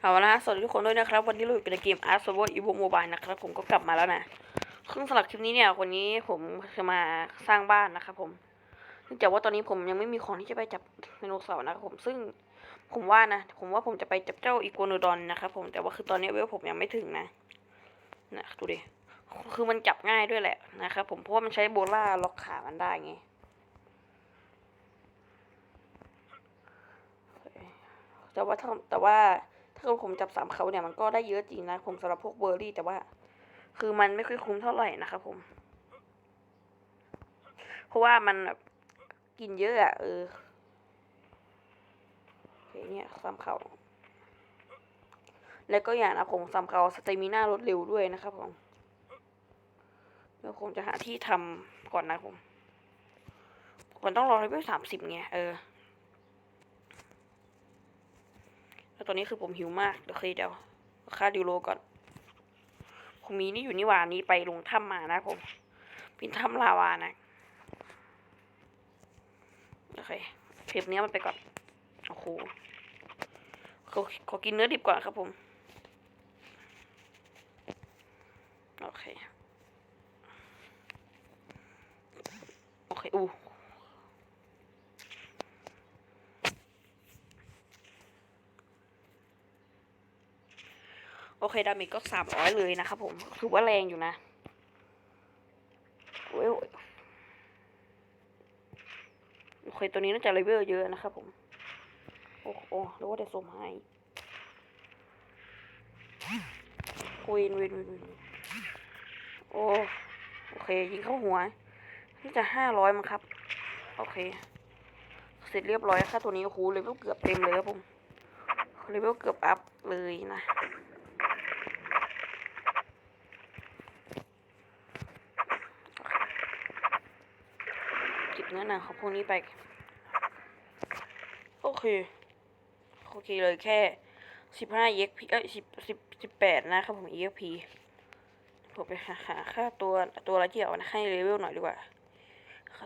เอาละฮะสวัสดีทุกคนด้วยนะครับ วันนี้เราอยู่ในเกม Art Server Evo Mobile นะครับผมก็กลับมาแล้วนะซึ่งสำหรับคลิปนี้เนี่ยวันนี้ผมจะมาสร้างบ้านนะครับผมเนื่องจากว่าตอนนี้ผมยังไม่มีของที่จะไปจับไดโนเสาร์นะครับผมซึ่งผมว่านะ ผมว่าผมจะไปจับเจ้าอีโกโนดอนนะครับผมแต่ว่าคือตอนนี้เวลผมยังไม่ถึงนะนะดูดิคือมันจับง่ายด้วยแหละนะครับผมเพราะว่ามันใช้โบล่าล็อกขามันได้ไงแต่ว่าแต่ว่า ถ้าเกิดผมจับสามเขาเนี่ยมันก็ได้เยอะจริงนะผมสำหรับพวกเบอร์รี่แต่ว่า คือมันไม่ค่อยคุ้มเท่าไหร่นะครับผม เพราะว่ามันแบบกินเยอะอะเออโอเคเนี่ยสามเขาแล้วก็อย่างนะผมสามเขาสเตมิน่าลดเร็วด้วยนะครับผมเดี๋ยวผมจะหาที่ทำก่อนนะผมผมต้องรอเลเวลสามสิบไงเออ แล้ว ตอนนี้คือผมหิวมากเดี๋ยวเคยเดี๋ยวค่าดิวโลก่อน ผมมีนี่อยู่นี่หว่านี้ไปลงถ้ำมานะผมเป็นถ้ำลาวานะโอเคเก็บเนื้มันไปก่อนโอ้โหขอขอกินเนื้อดิบก่อนครับผม โอเค โอเค อู้ โอเคดาเมจก็สามร้อยเลยนะครับผมถือว่าแรงอยู่นะโอ้ยโอเคตัวนี้น่าจะเลเวลเยอะนะครับผม โอ้โหแล้วว่าแต่สมหายเวนเวนเวนเวนโอ้โอเคยิงเข้าหัวนี่จะห้าร้อยมั้งครับ โอเค เสร็จเรียบร้อยค่ะตัวนี้โอ้โหเลเวลเกือบเต็มเลยครับผมเลเวลเกือบอัพเลยนะ เก็บเนื้อหนังของพวกนี้ไป โอเค โอเคเลยแค่สิบห้า EXP เอ้ยสิบสิบสิบแปดนะครับผม EXP ผมไปหาหาค่าตัวตัวอะไรที่เอานะให้เลเวลหน่อยดีกว่า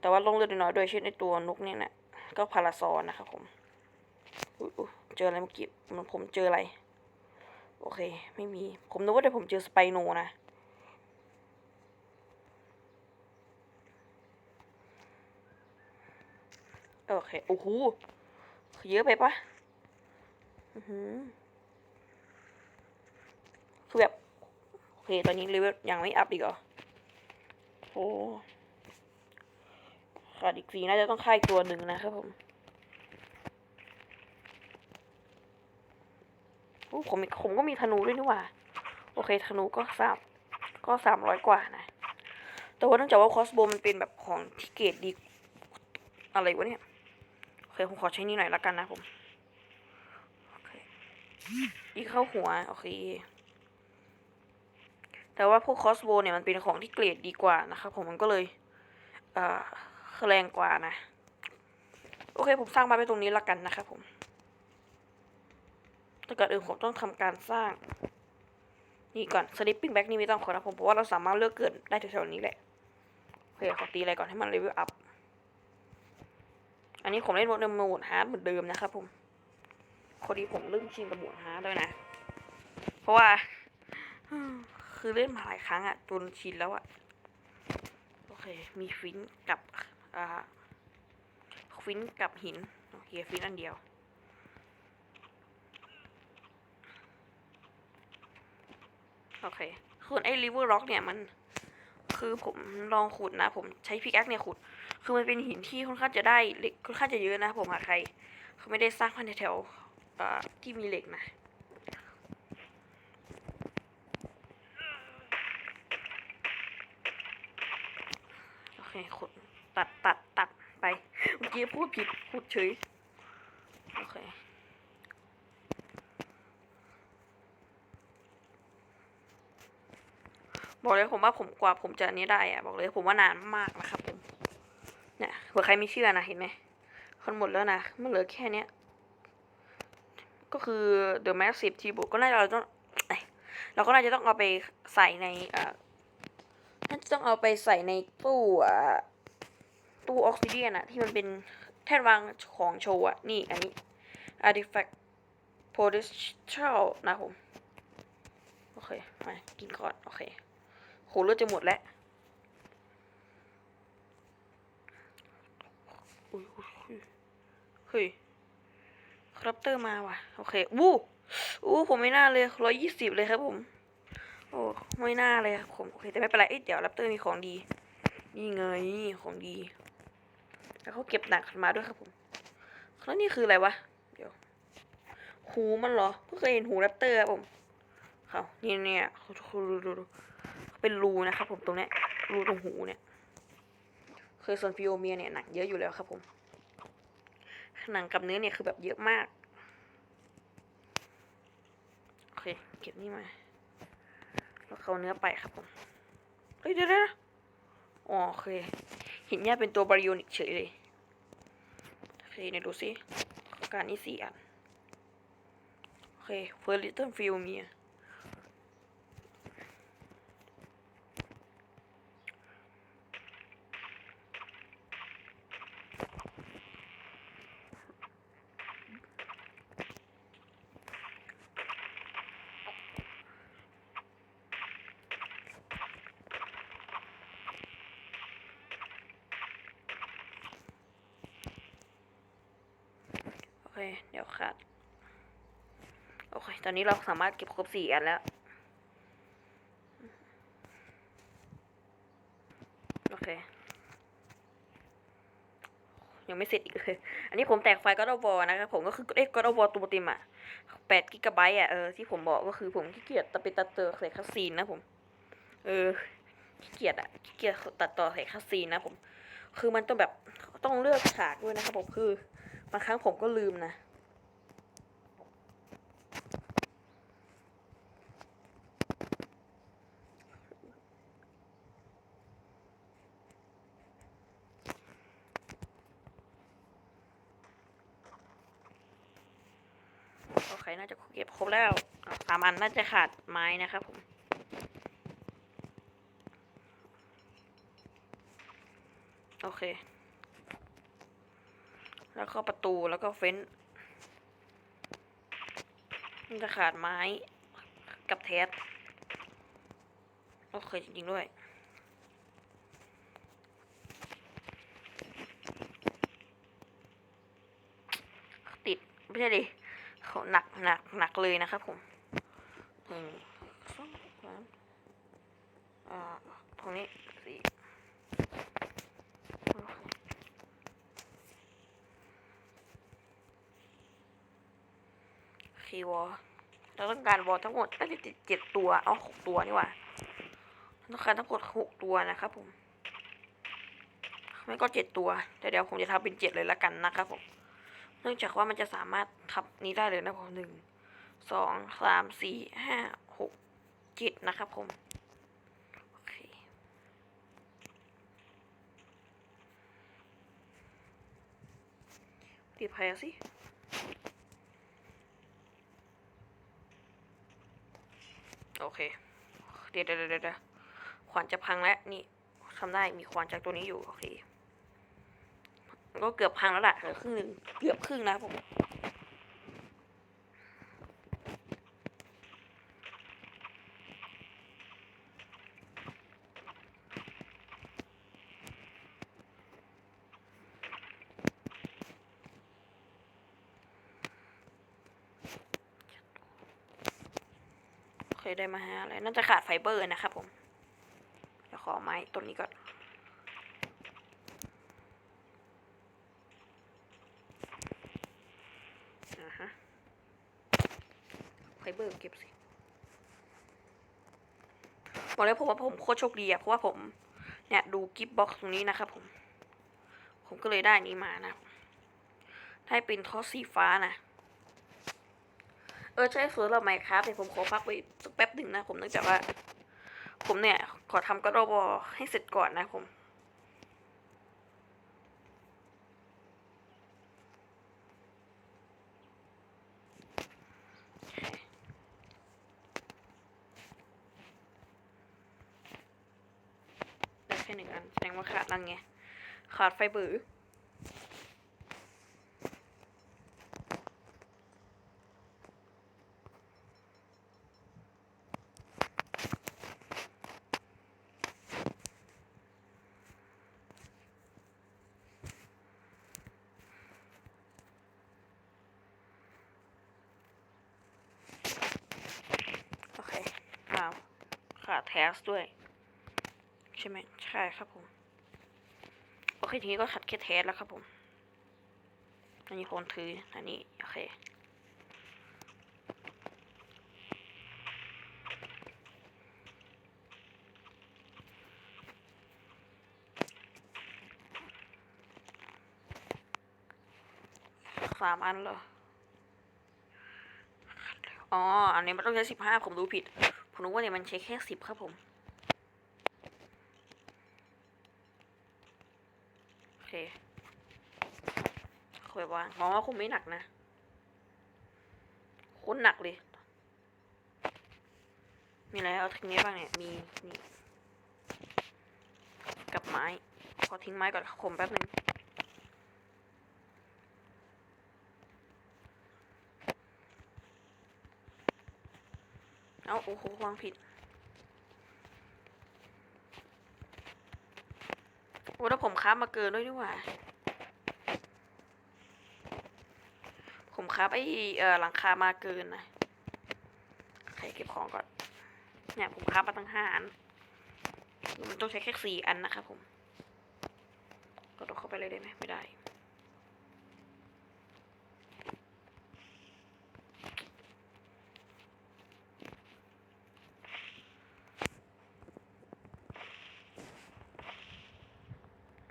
แต่ว่าลงเลือดน้อยด้วยเช่นในตัวนกเนี่ยนะก็พาราซอนนะครับผมอุ๊ยอุ๊ยเจออะไรเมื่อกี้มันผมเจออะไร โอเค ไม่มี ผมนึกว่าเดี๋ยวผมเจอสไปโนนะ โอเค โอ้โห เยอะไปปะอือหือคือแบบ โอเค ตอนนี้เลเวลยังไม่อัพอีกเหรอโอ้ขาดอีกสีน่าจะต้องค่ายตัวหนึ่งนะครับผมโอ้ผมผมก็มีธนูด้วยนี่หว่า โอเค ธนูก็สามก็สามร้อยกว่านะ แต่ว่าเนื่องจากว่าคอสโบมันเป็นแบบของที่เกรดดี อะไรวะเนี่ย คผมขอใช้นี่หน่อยละกันนะผมอีกเข้าหัว โอเค แต่ว่าพวกคอสโบเนี่ยมันเป็นของที่เกรดดีกว่านะครับผมมันก็เลยเอ่อแรงกว่านะ โอเคผมสร้างบ้าไปตรงนี้ละกันนะครับผมแต่ก่อนอื่นผมต้องทำการสร้าง นี่ก่อน sleeping bag นี่ไม่ต้องขอนะผมเพราะว่าเราสามารถเลือกเกิดได้แถวๆนี้แหละโอเคขอตีอะไรก่อนให้มันเลเวลอัพ อันนี้ผมเล่นโหมดโหมดฮาร์ดเหมือนเดิมนะครับผมพอดีผมเริ่มชินกับโหมดฮาร์ดด้วยนะ เพราะว่า คือเล่นมาหลายครั้งอะจนชินแล้วอะโอเค มีฟินกับอ่าฟินกับหินโอเคฟินอันเดียวโอเคส่วนไอ้ริเวอร์ล็อกเนี่ยมัน คือผมลองขุดนะ ผมใช้พิกแอคเนี่ยขุด คือมันเป็นหินที่ค่อนข้างจะได้เหล็กค่อนข้างจะเยอะนะผมหาใครเขาไม่ได้สร้างพันแถวที่มีเหล็กนะโอเคขุดตัดตัดตัดไปเมื่อกี้พูดผิดขุดเฉยโอเคบอกเลยผมว่าผมกว่าผมจะนี้ได้อะบอกเลยผมว่านานมากนะครับ เนี่ยเผื่อใครไม่เชื่อนะเห็นไหมคนหมดแล้วนะมันเหลือแค่เนี้ยก็คือ The Massive T book ก็น่าจะเราต้องเอ้ยเราก็น่าจะต้องเอาไปใส่ในเอ่อน่าจะต้องเอาไปใส่ในตู้อะตู้ออกซิเดียนอะที่มันเป็นแท่นวางของโชว์อะนี่อันนี้ artifact potential นะผม โอเค มา กินก่อน โอเคโหเลือดจะหมดแล้วอุ๊ยอุ๊ยอุ๊ย เฮ้ยครับเตอร์มาว่ะ โอเควู้อู้ผมไม่น่าเลยร้อยยี่สิบเลยครับผม โอ้ไม่น่าเลยครับผมโอเคแต่ไม่เป็นไรเอ้ยเดี๋ยวรับเตอร์มีของดี นี่ไงของดี แล้วเขาเก็บหนักมาด้วยครับผมแล้วนี่คืออะไรวะเดี๋ยว หูมันเหรอเพิ่งเคยเห็นหูแรปเตอร์ครับผมเขานี่เนี่ยดูดูดูเป็นรูนะครับผมตรงเนี้ยรูตรงหูเนี่ย เคยส่วนฟิโอเมียเนี่ยหนังเยอะอยู่แล้วครับผม หนังกับเนื้อเนี่ยคือแบบเยอะมาก โอเค เก็บนี่มา แล้วเขาเนื้อไปครับผมเฮ้ยเดี๋ยวเดี๋ยวอ๋อโอเค เห็นเนี่ยเป็นตัวบริโอนิกเฉยเลย โอเคเนี่ยดูสิการนี้สี่อัน โอเคเฟอร์ลิตเติ้ลฟิลเมีย โอเค เดี๋ยวขาด โอเคตอนนี้เราสามารถเก็บครบสี่อันแล้ว โอเค ยังไม่เสร็จอีกเลย อันนี้ผมแตกไฟก็ d วอนะครับผมก็คือเอ้ก็ d วอตัวเต็มอะแปดกิกะไบต์อะเออที่ผมบอกก็คือผมขี้เกียจตัดเป็นตัดเตอร์ใส่คัสซีนนะผม เออขี้เกียจอะขี้เกียจตัดต่อใส่คัสซีนนะผม คือมันต้องแบบต้องเลือกฉากด้วยนะครับผมคือ บางครั้งผมก็ลืมนะ น่าจะเก็บครบแล้วสามอันน่าจะขาดไม้นะครับผมโอเค แล้วก็ประตูแล้วก็เฟ้นท์มันจะขาดไม้กับแทสโอเคจริงๆด้วย ติด ไม่ใช่ดิ หนักหนักเลยนะครับผมหนึ่งสองสามอ่าตรงนี้สี่คีวอลเราต้องการวอลทั้งหมดน่าจะติดเจ็ดตัว เอาหกตัวนี่หว่าต้องการทั้งหมดหกตัวนะครับผมไม่ก็เจ็ดตัวแต่เดี๋ยวผมจะทำเป็นเจ็ดเลยละกันนะครับผม เนื่องจากว่ามันจะสามารถทับนี้ได้เลยนะผมหนึ่งสองสามสี่ห้าหกเจ็ดนะครับผมโอเคติดไฟสิโอเคเดี๋ยวเดี๋ยวเดี๋ยวเดี๋ยวขวานจะพังแล้ว นี่ทำได้มีขวานจากตัวนี้อยู่ โอเค ก็เกือบพังแล้วล่ะเหลือครึ่งหนึ่งเกือบครึ่งนะผมโอเคได้มาหาอะไรน่าจะขาดไฟเบอร์นะครับผม เดี๋ยวขอไม้ต้นนี้ก่อน อ่าฮะไฟเบ อเก็บสิบอกเลยผมว่าผมโคตรโชคดีอะเพราะว่าผมเนี่ยดูกิฟต์บ็อกซ์ตรงนี้นะครับผม ผมก็เลยได้นี้มานะ ได้เป็นทอสสีฟ้านะ เออใช่ส่วนเราไหมครับเดี๋ยวผมขอพักไว้สักแป๊บหนึ่งนะผมเนื่องจากว่า ผมเนี่ยขอทำกระโดบอให้เสร็จก่อนนะผม ขาดไฟเบอร์ขาดแท็กด้วย ใช่ไหมใช่ครับผม คทีนี้ก็ขัดแค่แทสแล้วครับผมอันนี้คนถืออันนี้โอเคสามอันเหรอ อ๋อ อันนี้มันต้องใช้สิบห้าผมดูผิด ผมรู้ว่าเนี่ยมันใช้แค่สิบครับผม โอ เคคอยวางมองว่าคงไม่หนักนะโคนหนักเลย มีอะไรเอาทิ้งนี้บ้างเนี่ย มีนี่ กับไม้ ขอทิ้งไม้ก่อนขมแป๊บนึงเอาโอ้โหวางผิด โอ้แล้วผมค้ามาเกินด้วยนี่หว่า ผมค้าไอ้เอ่อหลังคามาเกินนะโอเคเก็บของก่อน เนี่ยผมค้ามาตั้งห้าอัน มันต้องใช้แค่สี่อันนะครับผม ก็ต้องเข้าไปเลยได้ไหมไม่ได้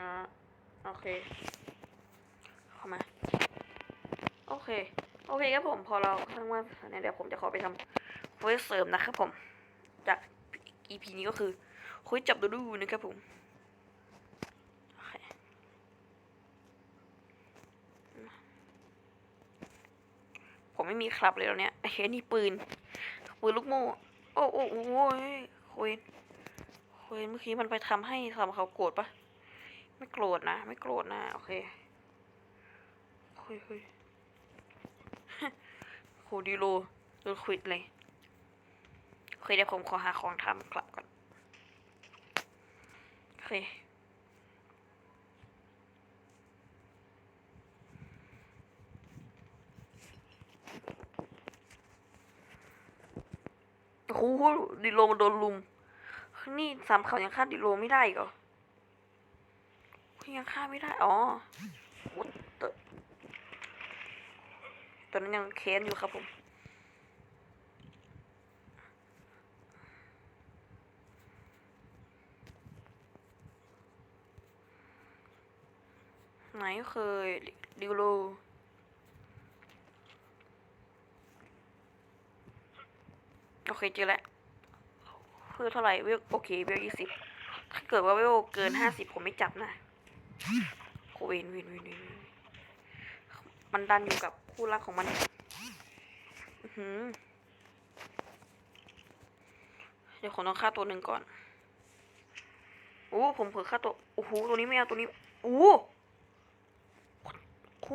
อ่าโอเค เข้ามา โอเค โอเคครับ ผมพอเราทั้งว่าเนี่ยเดี๋ยวผมจะขอไปทำเควสเสริมนะครับผม จาก EP นี้ก็คือคุยจับดูดูนะครับผมโอเคผมไม่มีครับเลยแล้วเนี่ยเฮ้ยนี่ปืน ปืนลูกโม่ โอ้โอ้โอ้ยคุยคุยเมื่อกี้มันไปทำให้ทำเขาโกรธปะไม่โกรธนะ ไม่โกรธนะ โอเคเฮ้ยเฮ้ย โหดีโลโดนควิดเลยโอเคเดี๋ยวผมขอหาของทำกลับก่อนโอเคโอ้โหดีโลมันโดนลุม นี่สามเขายังฆ่าดีโลไม่ได้กเหรอยังฆ่าไม่ได้ อ๋อ ตอนนั้นยังเค้นอยู่ครับผมไหนเคยดิวโลโอเคเจอแล้วเพื่อเท่าไหร่เวลโอเคเวลยี่สิบถ้าเกิดว่าเวลเกินห้าสิบผมไม่จับนะโคเวนเวนเวนวนเวนมันดันอยู่กับ คู่รักของมันอือหือเดี๋ยวผมต้องฆ่าตัวหนึ่งก่อนโอ้ผมเผื่อฆ่าตัวโอ้โหตัวนี้ไม่เอาตัวนี้โอ้โห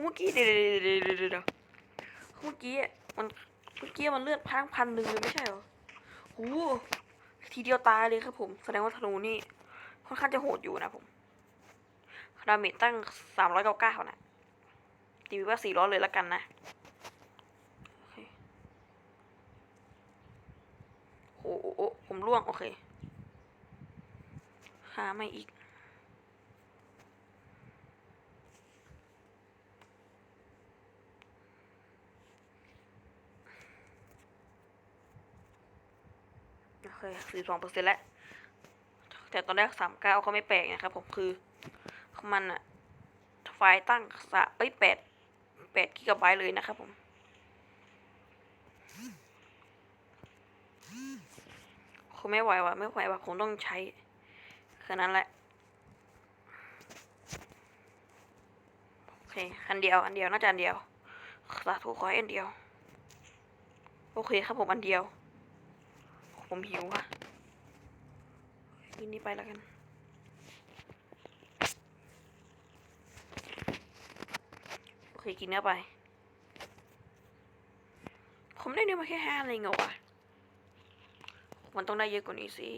เมื่อกี้เดี๋ยวเดี๋ยวเดะเดะเดี๋ยวเมื่อกี้อะมันเมื่อกี้มันเลือดพังพันหนึ่งเลยไม่ใช่เหรอโอ้โหทีเดียวตายเลยครับผมแสดงว่าธนูนี่ค่อนข้างจะโหดอยู่นะผมดาเมจตั้งสามร้อยเก้าเก้านะ ตีว่าสี่ร้อยเลยละกันนะโอ้โอ้ผมล่วง โอเคหาไม่อีก โอเคสี่สองเปอร์เซ็นต์แล้ว แต่ตอนแรกสามเก้าก็ไม่แปลกนะครับผมคือ มันอะไฟตั้งสะเอ้ยแปด แปดกิกะไบต์เลยนะครับผมคงไม่ไหวว่ะไม่ไหวว่ะคงต้องใช้แค่นั้นแหละโอเคอันเดียวอันเดียวน่าจะอันเดียวสาธุขอให้อันเดียว โอเคครับผมอันเดียว ผมหิวว่ะกินนี้ไปแล้วกัน เคยกินเนื้อไป ผมได้เนื้อมาแค่ห้าเลยเงวะมันต้องได้เยอะกว่านี้สิ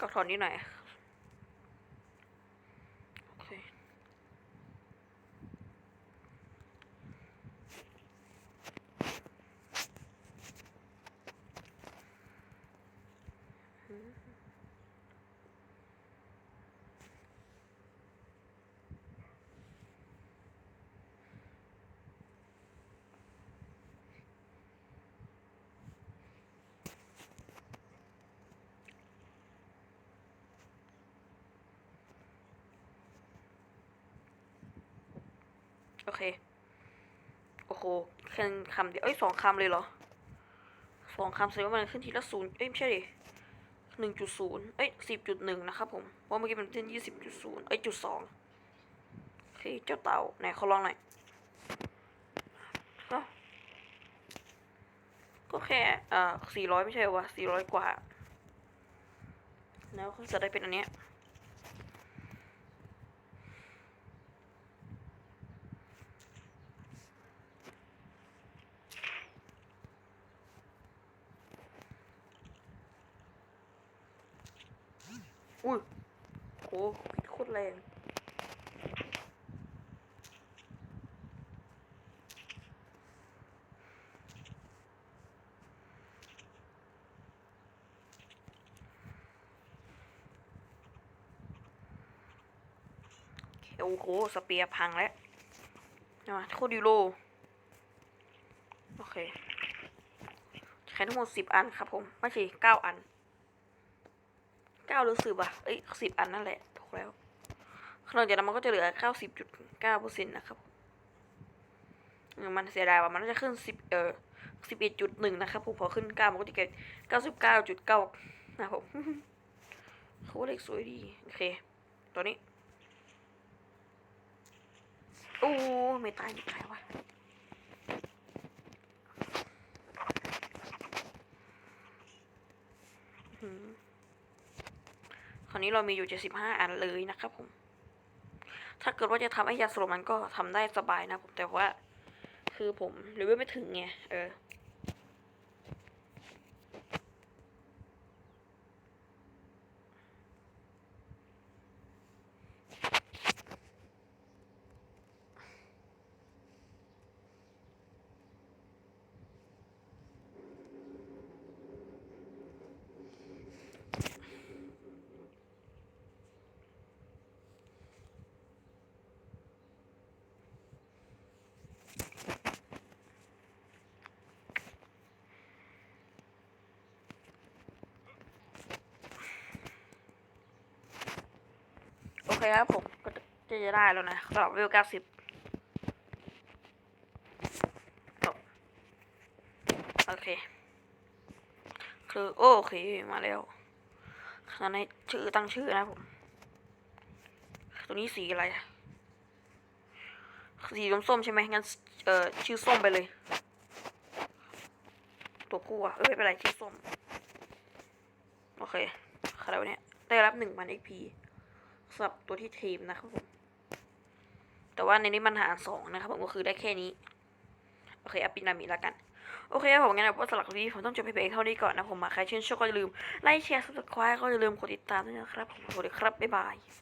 ก็ถอนนิดหน่อย โอเค โอ้โหแค่คำเดียวเอ้ยสองคำเลยเหรอสองคำแสดงว่ามันขึ้นทีละศูนย์เอ้ยไม่ใช่ดิ หนึ่งจุดศูนย์เอ้ยสิบจุดหนึ่งนะครับผม เพราะเมื่อกี้มันเป็นยี่สิบจุดศูนย์เอ้ยจุดสองโอเคเจ้าเต่าไหนเขาลองหน่อยก็ก็แค่อ่าสี่ร้อยไม่ใช่วะสี่ร้อยกว่า แล้วก็จะได้เป็นอันเนี้ย อุ้ยโหพิษโคตรแรงโอ้โห สเปียร์พังแล้วอะโคตรยูโรโอเค ใช้ทั้งหมดสิบอันครับผม ไม่ใช่เก้าอัน เก้าหรือสิบอะ เอ้ยสิบอันนั่นแหละถูกแล้วหลังจากนั้นมันก็จะเหลือเก้าสิบจุดเก้าเปอร์เซ็นต์นะครับมันเสียดายว่ามันน่าจะขึ้นสิบเออสิบเอ็ดจุดหนึ่งนะครับผมพอขึ้นเก้ามันก็จะเกิดเก้าสิบเก้าจุดเก้านะครับผมเขาเลขสวยดี โอเค ตัวนี้โอ้ไม่ตายไม่ตายวะอื้อหื อนนี้เรามีอยู่เจ็ดสิบห้าอันเลยนะครับผม ถ้าเกิดว่าจะทำไอ้ยาสลบมันก็ทำได้สบายนะผมแต่ว่า คือผมเลเวลไม่ถึงไงเออ คครับผมก็จะได้แล้วนะสำหรับเวเก้าสิบโอเค คือโอเคมาแล้วตอนนี้ชื่อตั้งชื่อนะผม ตัวนี้สีอะไร สีส้มๆใช่ไหมงั้นเอ่อชื่อส้มไปเลย ตัวผู้อะเออไม่เป็นไรชื่อส้ม โอเคคาราเนี่ยได้รับหนึ่งพัน XP สำหรับตัวที่ทีมนะครับผม แต่ว่าในนี้มันหารสองนะครับผมก็คือได้แค่นี้ โอเคอัปปินามิแล้วกัน โอเคครับผมงั้นผมสำหรับวันนี้ผมต้องจบไปเพียงเท่านี้ก่อนนะผมมาใครชื่นชอบก็อย่าลืมไลค์แชร์ซับสไคร้ก็อย่าลืมกดติดตามด้วยนะครับผมสวัสดีครับบ๊ายบาย